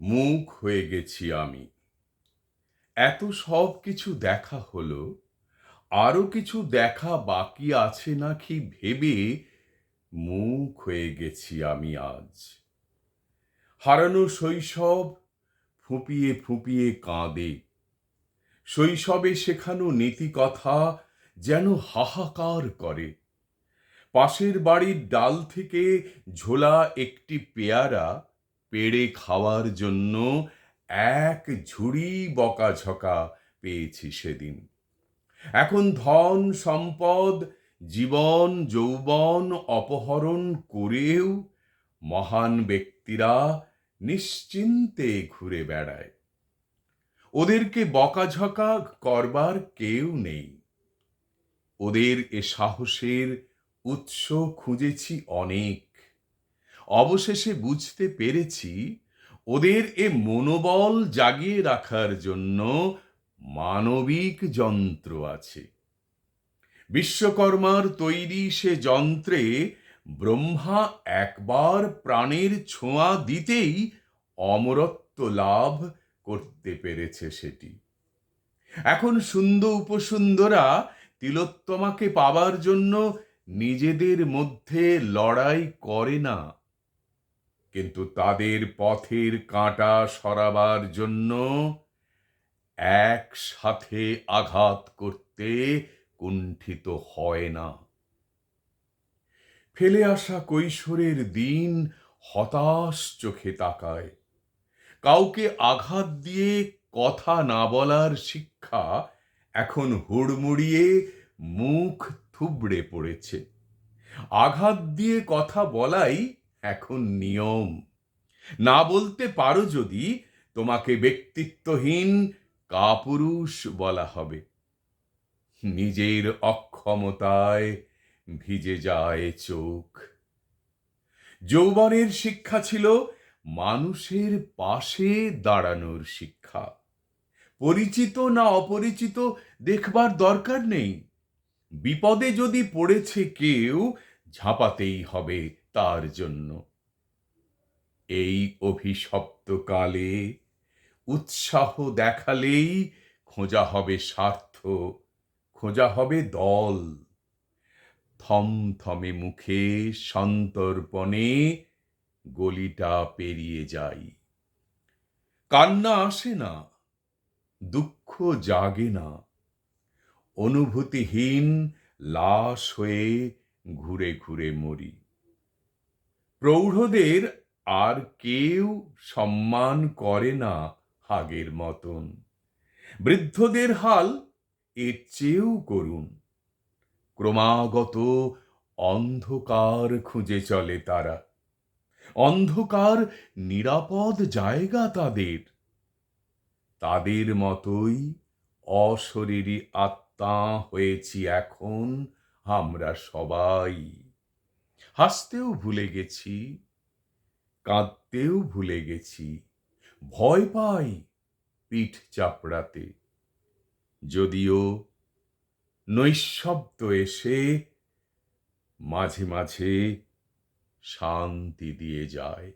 মুখ হয়ে গেছি আমি। এত সব কিছু দেখা হলো, আরও কিছু দেখা বাকি আছে নাকি ভেবে মুখ হয়ে গেছি আমি আজ। হারানো শৈশব ফুঁপিয়ে ফুঁপিয়ে কাঁদে। শৈশবে শেখানো নীতি কথা যেন হাহাকার করে। পাশের বাড়ির ডাল থেকে ঝোলা একটি পেয়ারা পেড়ে খাওয়ার জন্য এক ঝুড়ি বকাঝকা পেয়েছি সেদিন। এখন ধন, সম্পদ, জীবন, যৌবন অপহরণ করেও মহান ব্যক্তিরা নিশ্চিন্তে ঘুরে বেড়ায়। ওদেরকে বকাঝকা করবার কেউ নেই। ওদের এ সাহসের উৎস খুঁজেছি অনেক। অবশেষে বুঝতে পেরেছি, ওদের এ মনোবল জাগিয়ে রাখার জন্য মানবিক যন্ত্র আছে। বিশ্বকর্মার তৈরি সে যন্ত্রে ব্রহ্মা একবার প্রাণের ছোঁয়া দিতেই অমরত্ব লাভ করতে পেরেছে সেটি। এখন সুন্দর উপসুন্দরা তিলোত্তমাকে পাবার জন্য নিজেদের মধ্যে লড়াই করে না। কিন্তু তাদের পথের কাঁটা সরাবার জন্য একসাথে আঘাত করতে কুণ্ঠিত হয় না। ফেলে আসা কৈশোরের দিন হতাশ চোখে তাকায়। কাউকে আঘাত দিয়ে কথা না বলার শিক্ষা এখন হুড়মুড়িয়ে মুখ থুবড়ে পড়েছে। আঘাত দিয়ে কথা বলাই এখন নিয়ম। না বলতে পারো যদি তোমাকে ব্যক্তিত্বহীন কাপুরুষ বলা হবে। নিজের অক্ষমতায় ভিজে যায় চোখ। যৌবনের শিক্ষা ছিল মানুষের পাশে দাঁড়ানোর শিক্ষা। পরিচিত না অপরিচিত দেখবার দরকার নেই। বিপদে যদি পড়েছে কেউ, ঝাঁপাতেই হবে তার জন্য। এই অভিশপ্ত কালে উৎসাহ দেখালেই খোঁজা হবে স্বার্থ, খোঁজা হবে দল। থমথমে মুখে সন্তর্পণে গলিটা পেরিয়ে যাই। কান্না আসে না, দুঃখ জাগে না। অনুভূতিহীন লাশ হয়ে ঘুরে ঘুরে মরি। প্রৌঢ়দের আর কেউ সম্মান করে না আগের মতন। বৃদ্ধদের হাল এর চেয়েও করুন ক্রমাগত অন্ধকার খুঁজে চলে তারা। অন্ধকার নিরাপদ জায়গা তাদের। তাদের মতোই অশরীরী আত্মা হয়েছি এখন আমরা সবাই। হাসতেও ভুলে গেছি, কাঁদতেও ভুলে গেছি, ভয় পাই পিঠ চাপড়াতে। যদিও নৈশব্দ এসে মাঝে মাঝে শান্তি দিয়ে যায়।